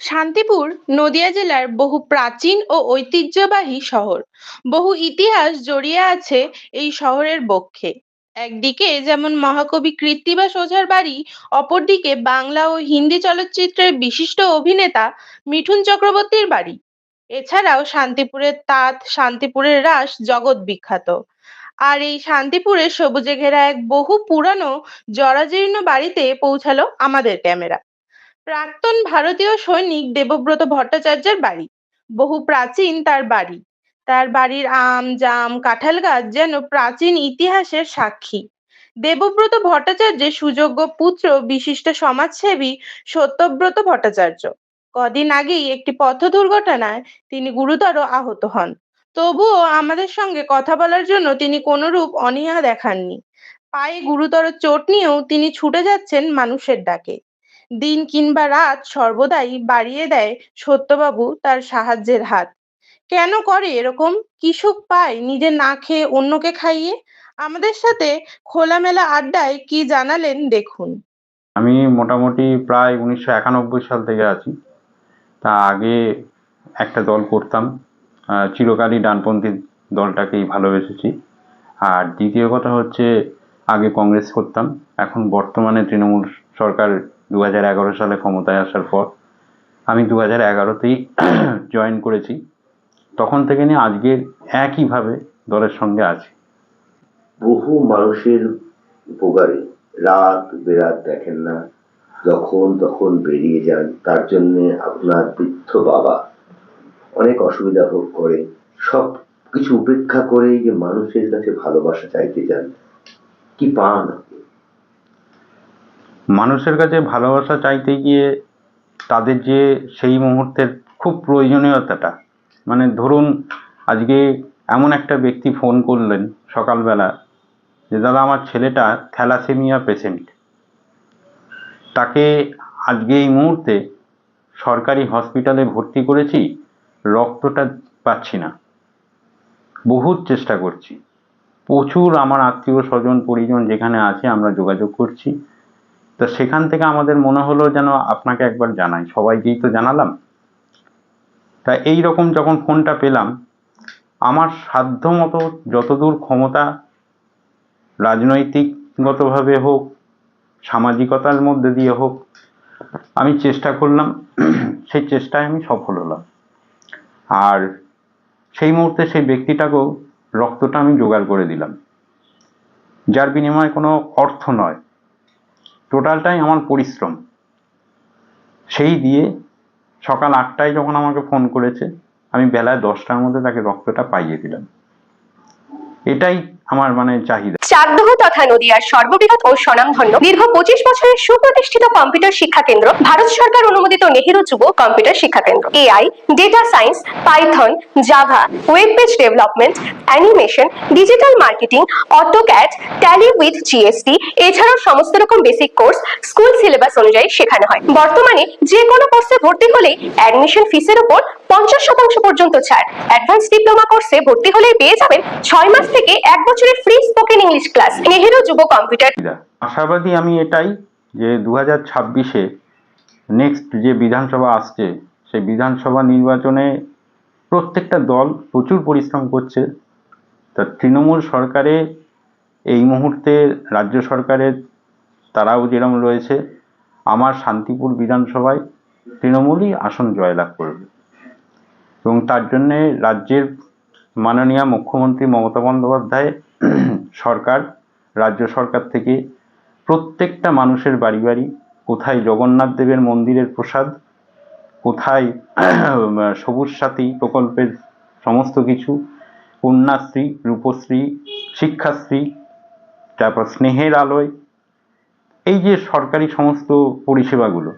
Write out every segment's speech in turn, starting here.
শান্তিপুর নদিয়া জেলার বহু প্রাচীন ও ঐতিহ্যবাহী শহর। বহু ইতিহাস জড়িয়ে আছে এই শহরের বক্ষে। একদিকে যেমন মহাকবি কৃত্তিবাস ওঝার বাড়ি, অপরদিকে বাংলা ও হিন্দি চলচ্চিত্রের বিশিষ্ট অভিনেতা মিঠুন চক্রবর্তীর বাড়ি। এছাড়াও শান্তিপুরের তাঁত, শান্তিপুরের রাস জগৎ বিখ্যাত। আর এই শান্তিপুরের সবুজে ঘেরা এক বহু পুরানো জরাজীর্ণ বাড়িতে পৌঁছালো আমাদের ক্যামেরা। প্রাক্তন ভারতীয় সৈনিক দেবব্রত ভট্টাচার্যের বাড়ি। বহু প্রাচীন তার বাড়ি। তার বাড়ির আম, জাম, কাঁঠাল গাছ যেন প্রাচীন ইতিহাসের সাক্ষী। দেবব্রত ভট্টাচার্যের সুযোগ্য পুত্র বিশিষ্ট সমাজসেবী সত্যব্রত ভট্টাচার্য। কদিন আগেই একটি পথ দুর্ঘটনায় তিনি গুরুতর আহত হন। তবুও আমাদের সঙ্গে কথা বলার জন্য তিনি কোনরূপ অনীহা দেখাননি। পায়ে গুরুতর চোট নিয়েও তিনি ছুটে যাচ্ছেন মানুষের ডাকে। দিন কিংবা রাত সর্বদাই বাড়িয়ে দেয় সত্যবাবু তার সাহায্যের হাত। কেন করে এরকম? কি সুখ পায় নিজে না খেয়ে অন্যকে খাইয়ে? আমাদের সাথে খোলামেলা আড্ডায় কি জানালেন দেখুন। আমি মোটামুটি প্রায় উনিশশো একানব্বই সাল থেকে আছি। তা আগে একটা দল করতাম। চিরকালই ডানপন্থী দলটাকেই ভালোবেসেছি। আর দ্বিতীয় কথা হচ্ছে, আগে কংগ্রেস করতাম। এখন বর্তমানে তৃণমূল সরকার দু হাজার এগারো সালে ক্ষমতায় আসার পর আমি দু হাজার এগারোতেই জয়েন করেছি। তখন থেকে নিয়ে আজকের একইভাবে দলের সঙ্গে আছি। বহু মানুষের উপকারে রাত বেরাত দেখেন না। যখন তখন বেরিয়ে যান, তার জন্য আপনার বৃদ্ধ বাবা অনেক অসুবিধা ভোগ করে। সব কিছু উপেক্ষা করে যে মানুষের কাছে ভালোবাসা চাইতে যান। কি পান? মানুষের কাছে ভালোবাসা চাইতে গিয়ে তাদের যে সেই মুহূর্তের খুব প্রয়োজনীয়তাটা মানে ধরুন আজকে এমন একটা ব্যক্তি ফোন করলেন সকালবেলা যে, দাদা, আমার ছেলেটা থ্যালাসেমিয়া পেশেন্ট তাকে আজকে এই মুহূর্তে সরকারি হসপিটালে ভর্তি করেছি, রক্তটা পাচ্ছি না। বহুত চেষ্টা করছি। প্রচুর আমার আত্মীয় স্বজন পরিজন যেখানে আছে আমরা যোগাযোগ করছি। তা সেখান থেকে আমাদের মনে হলো যেন আপনাকে একবার জানাই। সবাইকেই তো জানালাম। তা এই রকম যখন ফোনটা পেলাম, আমার সাধ্য মতো যতদূর ক্ষমতা রাজনৈতিকগতভাবে হোক, সামাজিকতার মধ্যে দিয়ে হোক, আমি চেষ্টা করলাম, সেই চেষ্টায় আমি সফল হলাম। আর সেই মুহূর্তে সেই ব্যক্তিটাকেও রক্তটা আমি জোগাড় করে দিলাম। যার বিনিময়ে কোনো অর্থ নয়। টোটালটাই আমার পরিশ্রম। সেই দিয়ে সকাল আটটায় যখন আমাকে ফোন করেছে, আমি বেলায় দশটার মধ্যে তাকে রক্তটা পাইয়ে দিলাম। এটাই আমার মানে চাহিদা। চাকদহ তথা নদিয়ার সর্ববৃহৎ ও স্বনামধন্য দীর্ঘ পঁচিশ বছরের সুপ্রতিষ্ঠিত কম্পিউটার শিক্ষা কেন্দ্র ভারত সরকার অনুমোদিত নেহেরু যুব কম্পিউটার শিক্ষা কেন্দ্র। AI data science Python Java web page development animation digital marketing AutoCAD Tally with GST এছাড়াও সমস্ত রকম বেসিক কোর্স স্কুল সিলেবাস অনুযায়ী শেখানো হয়। বর্তমানে যে কোনো কোর্সে ভর্তি হলে অ্যাডমিশন ফিসের উপর পঞ্চাশ শতাংশ পর্যন্ত ছাড়। অ্যাডভান্স ডিপ্লোমা কোর্সে ভর্তি হলেই পেয়ে যাবেন ছয় মাস থেকে এক বছরের free spoken English class Nehru যুব কম্পিউটার আশাবাদী আমি এটাই যে দু হাজার ছাব্বিশে নেক্সট যে বিধানসভা আসছে, সেই বিধানসভা নির্বাচনে প্রত্যেকটা দল প্রচুর পরিশ্রম করছে। তা তৃণমূল সরকারে এই মুহূর্তে রাজ্য সরকারের তারাও যেরকম রয়েছে, আমার শান্তিপুর বিধানসভায় তৃণমূলই আসন জয়লাভ করবে। এবং তার জন্যে রাজ্যের মাননীয় মুখ্যমন্ত্রী মমতা বন্দ্যোপাধ্যায় সরকার, রাজ্য সরকার থেকে প্রত্যেকটা মানুষের বাড়ি বাড়ি কোথায় জগন্নাথ দেবের মন্দিরের প্রসাদ, কোথায় সবুজ সাথী প্রকল্পের সমস্ত কিছু, কন্যাশ্রী, রূপশ্রী, শিক্ষাশ্রী, তারপর স্নেহের আলোয়, এই যে সরকারি সমস্ত পরিষেবাগুলো,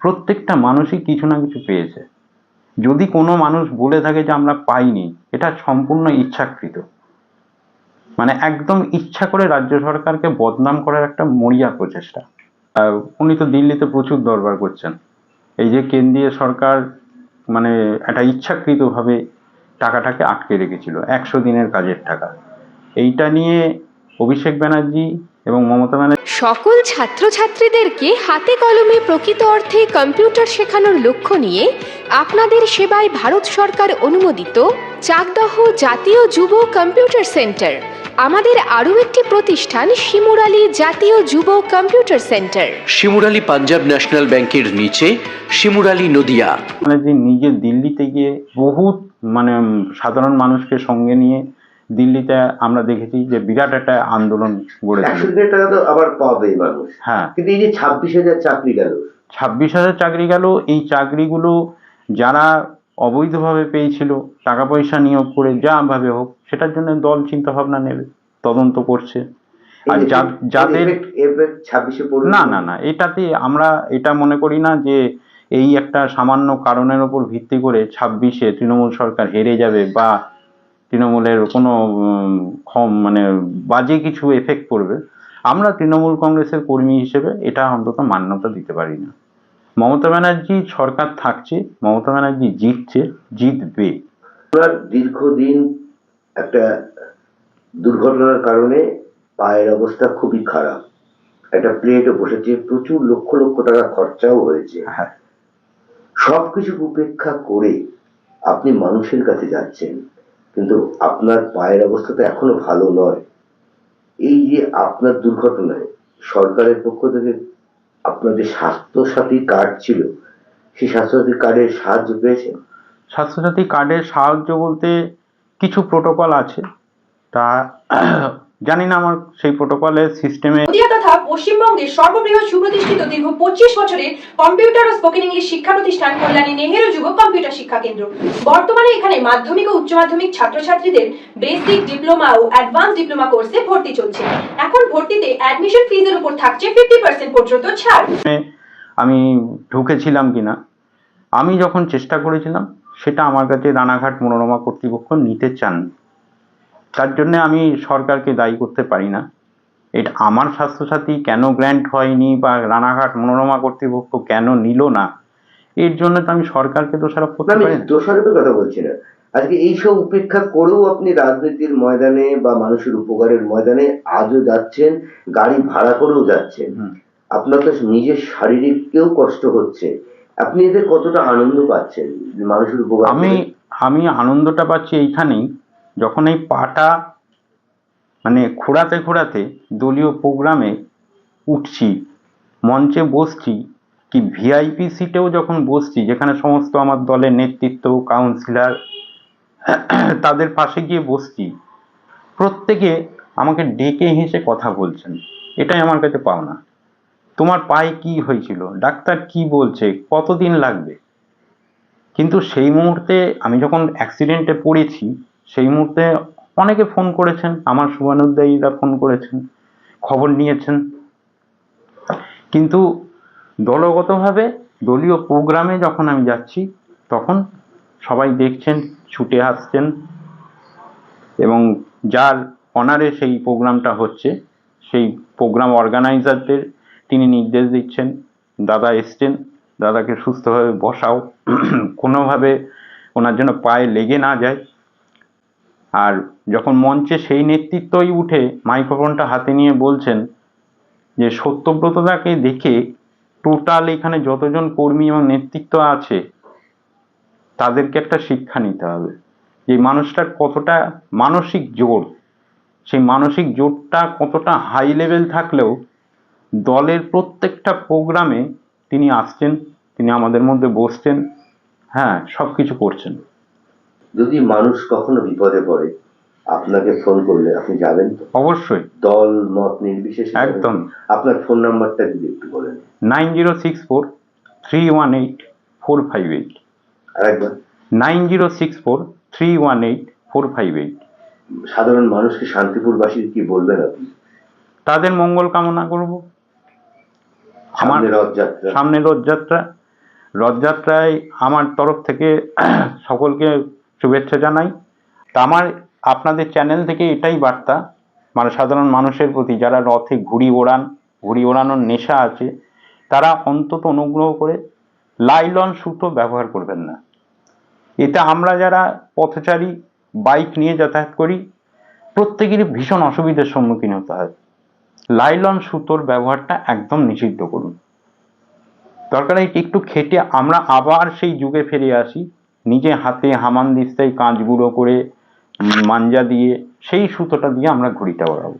প্রত্যেকটা মানুষই কিছু না কিছু পেয়েছে। যদি কোনো মানুষ বলে থাকে যে আমরা পাইনি, এটা সম্পূর্ণ ইচ্ছাকৃত। মানে একদম ইচ্ছা করে রাজ্য সরকারকে বদনাম করার একটা মরিয়া প্রচেষ্টা। উনি তো দিল্লিতে প্রচুর দরবার করছেন। এই যে কেন্দ্রীয় সরকার মানে একটা ইচ্ছাকৃতভাবে টাকাটাকে আটকে রেখেছিল, একশো দিনের কাজের টাকা। এইটা নিয়ে অভিষেক ব্যানার্জি এবং মমতা ব্যানার্জি সকল ছাত্রছাত্রীদেরকে হাতে কলমে প্রকৃত অর্থে কম্পিউটার শেখানোর লক্ষ্য নিয়ে আপনাদের সেবায় ভারত সরকার অনুমোদিত চাকদহ জাতীয় যুব কম্পিউটার সেন্টার। আমাদের আরও একটি প্রতিষ্ঠান শিমুরালী জাতীয় যুব computer centre. Shimurali Punjab national ব্যাংকের নিচে শিমুরালী নদিয়া। ব্যানার্জি নিজে দিল্লিতে গিয়ে বহুত মানে সাধারণ মানুষকে সঙ্গে নিয়ে দিল্লিতে আমরা দেখেছি যে বিরাট একটা আন্দোলন গড়ে টাকা তো আবার পাবে মানুষ। হ্যাঁ। কিন্তু এই যে ছাব্বিশ হাজার চাকরি গেল। ছাব্বিশ হাজার চাকরি গেল এই চাকরিগুলো যারা অবৈধভাবে পেয়েছিল টাকা পয়সা নিয়োগ করে যা ভাবে হোক সেটার জন্য দল চিন্তা ভাবনা নেবে তদন্ত করছে। আর যাদের ছাব্বিশে না না না এটাতে আমরা এটা মনে করি না যে এই একটা সামান্য কারণের ওপর ভিত্তি করে ছাব্বিশে তৃণমূল সরকার হেরে যাবে বা তৃণমূলের কোনো ক্ষম- মানে বাজে কিছু এফেক্ট পড়বে। আমরা তৃণমূল কংগ্রেসের কর্মী হিসেবে এটা অন্তত মান্যতা দিতে পারি না। মমতা ব্যানার্জি সরকার থাকছে মমতা ব্যানার্জি জিতছে জিতবে। দীর্ঘদিন একটা দুর্ঘটনার কারণে পায়ের অবস্থা খুবই খারাপ। একটা প্লেটও বসেছে প্রচুর লক্ষ লক্ষ টাকা খরচাও হয়েছে। হ্যাঁ। সবকিছু উপেক্ষা করে আপনি মানুষের কাছে যাচ্ছেন। কিন্তু আপনার পায়ের অবস্থা তো এখনও ভালো নয়। এই যে আপনার দুর্ঘটনায় সরকারের পক্ষ থেকে আপনার যে স্বাস্থ্যসাথী কার্ড ছিল, সেই স্বাস্থ্যসাথী কার্ডের সাহায্য পেয়েছেন? স্বাস্থ্যসাথী কার্ডের সাহায্য বলতে কিছু প্রোটোকল আছে। তা জানি না আমার সেই প্রোটোকলের সিস্টেমে তথা পশ্চিমবঙ্গের সর্ববৃহৎ সুপ্রতিষ্ঠিত দীর্ঘ পঁচিশ বছরের কম্পিউটার ও স্পোকেন ইংলিশ শিক্ষা প্রতিষ্ঠান কল্যাণী নেহেরু যুব কম্পিউটার শিক্ষা কেন্দ্র। বর্তমানে এখানে মাধ্যমিক ও উচ্চ মাধ্যমিক ছাত্রছাত্রীদের বেসিক ডিপ্লোমা ও অ্যাডভান্স ডিপ্লোমা কোর্সে ভর্তি চলছে। এখন ভর্তিতে অ্যাডমিশন ফিজের উপর থাকছে ফিফটি পার্সেন্ট পর্যন্ত ছাড়। আমি ঢুকেছিলাম কিনা? আমি যখন চেষ্টা করেছিলাম সেটা আমার কাছে রানাঘাট মনোরমা কর্তৃপক্ষ নিতে চান তার জন্য আমি সরকারকে দায়ী করতে পারি না। এটা আমার স্বাস্থ্যসাথী কেন গ্র্যান্ট হয়নি বা রানাঘাট মনোরমা কর্তৃপক্ষ কেন নিল না? এর জন্য তো আমি সরকারকে দোষারোপ করতে পারি দোষারোপের কথা বলছি না। আজকে এইসব উপেক্ষা করেও আপনি রাজনীতির ময়দানে বা মানুষের উপকারের ময়দানে আজও যাচ্ছেন গাড়ি ভাড়া করেও যাচ্ছেন। আপনার তো নিজের শারীরিককেও কষ্ট হচ্ছে। আপনি এদের কতটা আনন্দ পাচ্ছেন মানুষের উপকার আমি আমি আনন্দটা পাচ্ছি এইখানেই। যখন এই পাটা মানে খোঁড়াতে খোঁড়াতে দলীয় প্রোগ্রামে উঠছি, মঞ্চে বসছি, কি ভিআইপি সিটেও যখন বসছি, যেখানে সমস্ত আমার দলের নেতৃত্ব, কাউন্সিলার, তাদের পাশে গিয়ে বসছি, প্রত্যেকে আমাকে ডেকে হেসে কথা বলছেন। এটাই আমার কাছে পাওনা। তোমার পায়ে কি হয়েছিল? ডাক্তার কি বলছে? কতদিন লাগবে? কিন্তু সেই মুহূর্তে আমি যখন অ্যাক্সিডেন্টে পড়েছি সেই মুহূর্তে অনেকে ফোন করেছেন, আমার শুভানুদ্দায়ীরা ফোন করেছেন, খবর নিয়েছেন। কিন্তু দলগতভাবে দলীয় প্রোগ্রামে যখন আমি যাচ্ছি, তখন সবাই দেখছেন, ছুটে আসছেন এবং যার অনারে সেই প্রোগ্রামটা হচ্ছে, সেই প্রোগ্রাম অর্গানাইজারদের তিনি নির্দেশ দিচ্ছেন, দাদা এসছেন, দাদাকে সুস্থভাবে বসাও। কোনোভাবে ওনার জন্য পায়ে লেগে না যায়। আর যখন মঞ্চে সেই নেতৃত্বই উঠে মাইক্রোফোনটা হাতে নিয়ে বলছেন যে, সত্যব্রতদাকে দেখে টোটাল এখানে যতজন কর্মী এবং নেতৃত্ব আছে, তাদেরকে একটা শিক্ষা নিতে হবে। যে, মানুষটার কতটা মানসিক জোর, সেই মানসিক জোরটা কতটা হাই লেভেল থাকলেও দলের প্রত্যেকটা প্রোগ্রামে তিনি আসছেন, তিনি আমাদের মধ্যে বসছেন হ্যাঁ সব কিছু করছেন। যদি মানুষ কখনো বিপদে পড়ে আপনাকে ফোন করলে আপনি যাবেন তো? অবশ্যই। দল মত নির্বিশেষে একদম। আপনার ফোন নাম্বারটা যদি একটু বলেন। Nine zero six four three one eight four five eight. আরেকবার। Nine zero six four three one eight four five eight. সাধারণ মানুষকে শান্তিপুরবাসীর কি বলবেন আপনি? তাদের মঙ্গল কামনা করব। আমার রথযাত্রা। সামনে রথযাত্রা। রথযাত্রায় আমার তরফ থেকে সকলকে শুভেচ্ছা জানাই। তা আমার আপনাদের চ্যানেল থেকে এটাই বার্তা মানে সাধারণ মানুষের প্রতি যারা রথে ঘুড়ি ওড়ান, ঘুড়ি ওড়ানোর নেশা আছে, তারা অন্তত অনুগ্রহ করে লাইলন সুতো ব্যবহার করবেন না। এতে আমরা যারা পথচারী, বাইক নিয়ে যাতায়াত করি, প্রত্যেকেরই ভীষণ অসুবিধার সম্মুখীন হতে হয়। লাইলন সুতোর ব্যবহারটা একদম নিষিদ্ধ করুন। দরকার একটু খেটে আমরা আবার সেই যুগে ফিরে আসি নিজে হাতে হামান দিস্তায় কাঁচ গুঁড়ো করে মাঞ্জা দিয়ে সেই সুতোটা দিয়ে আমরা ঘড়িটা ওড়াবো।